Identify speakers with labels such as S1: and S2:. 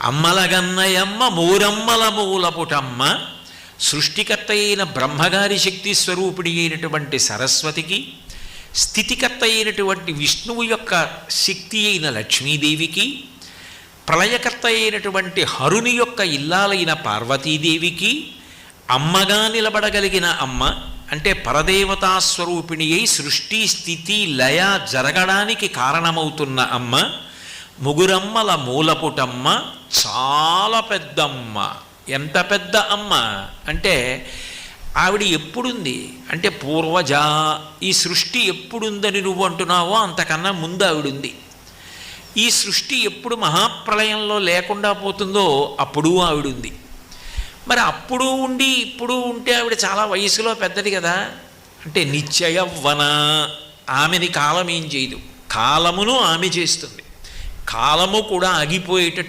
S1: అమ్మలగన్నయమ్మ మూరమ్మల మూలపుటమ్మ సృష్టికర్త అయిన బ్రహ్మగారి శక్తి స్వరూపిణి అయినటువంటి సరస్వతికి స్థితికర్త అయినటువంటి విష్ణువు యొక్క శక్తి అయిన లక్ష్మీదేవికి ప్రళయకర్త అయినటువంటి హరుని యొక్క ఇల్లాలైన పార్వతీదేవికి అమ్మగా నిలబడగలిగిన అమ్మ అంటే పరదేవతాస్వరూపిణి అయి సృష్టి స్థితి లయ జరగడానికి కారణమవుతున్న అమ్మ ముగురమ్మల మూలపుటమ్మ చాలా పెద్దమ్మ. ఎంత పెద్ద అమ్మ? అంటే ఆవిడ ఎప్పుడుంది? అంటే పూర్వజ ఈ సృష్టి ఎప్పుడుందని నువ్వు అంటున్నావో అంతకన్నా ముందు ఆవిడుంది. ఈ సృష్టి ఎప్పుడు మహాప్రళయంలో లేకుండా పోతుందో అప్పుడు ఆవిడుంది. మరి అప్పుడు ఉండి ఇప్పుడు ఉంటే ఆవిడ చాలా వయసులో పెద్దది కదా. అంటే నిశ్చయవ్వన. ఆమెని కాలం ఏం చేయదు. కాలమును ఆమె చేస్తుంది. కాలము కూడా ఆగిపోయేటట్టు